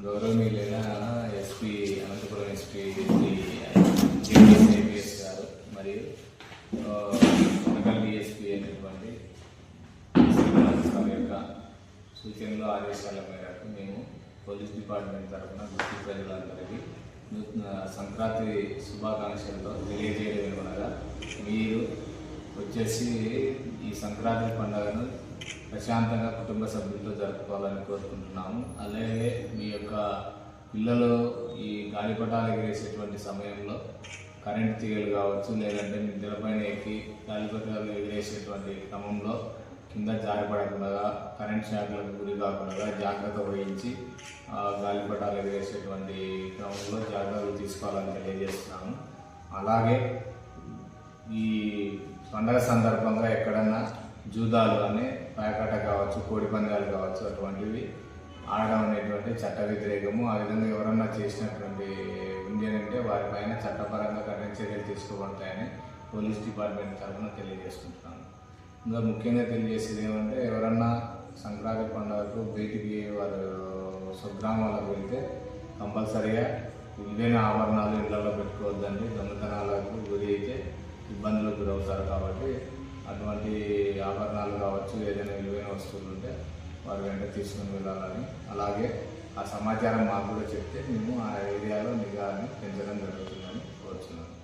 గౌరవనీయులైన SP Anantapuram SP JPS APS గారు మరియు ఆ, డిఎస్పీ అయినటువంటి గారి యొక్క సూచనలు ఆదేశాల మేరకు మేము పోలీస్ డిపార్ట్మెంట్ తరఫున గుర్తు ప్రజలందరికీ నూతన సంక్రాంతి శుభాకాంక్షలతో తెలియజేయడం ఏమనగా మీరు వచ్చేసి ఈ సంక్రాంతి పండుగను ప్రశాంతంగా కుటుంబ సభ్యులతో జరుపుకోవాలని కోరుకుంటున్నాము. అలాగే పిల్లలు ఈ గాలిపటాలు ఎగిరేసేటువంటి సమయంలో కరెంట్ తీగలు కావచ్చు లేదంటే నిద్రపైన ఎక్కి గాలిపటాలు ఎగిరేసేటువంటి క్రమంలో కింద జారిపడకుండా కరెంట్ షాక్లకు గురి కాకుండా జాగ్రత్త వహించి గాలిపటాలు ఎగిరేసేటువంటి క్రమంలో జాగ్రత్తలు తీసుకోవాలని తెలియజేస్తున్నాము అలాగే ఈ పండగ సందర్భంగా ఎక్కడన్నా జూదాలు అని పేకాట కావచ్చు కోడి పందాలు కావచ్చు అటువంటివి ఆడడం అనేటువంటి చట్ట వ్యతిరేకము ఆ విధంగా ఎవరన్నా చేసినటువంటి ఉంది అని అంటే వారిపైన చట్టపరంగా కఠిన చర్యలు తీసుకోబడతాయని పోలీస్ డిపార్ట్మెంట్ తరఫున తెలియజేసుకుంటున్నాను. ఇంకా ముఖ్యంగా తెలియజేసేది ఏమంటే ఎవరన్నా సంక్రాంతి పండుగకు బయటికి వారు స్వగ్రామాలకు వెళ్తే కంపల్సరీగా విలువైన ఆభరణాలు ఇళ్ళలో పెట్టుకోవద్దండి. దొంగతనాలకు గురి అయితే ఇబ్బందులకు గురవుతారు కాబట్టి అటువంటి ఆభరణాలు కావచ్చు ఏదైనా విలువైన వస్తువులు ఉంటే వారు వెంట తీసుకుని వెళ్ళాలని. అలాగే ఆ సమాచారం మాకు కూడా చెప్తే మేము ఆ ఏరియాలో నిఘాని పెంచడం జరుగుతుందని కోరుతున్నాను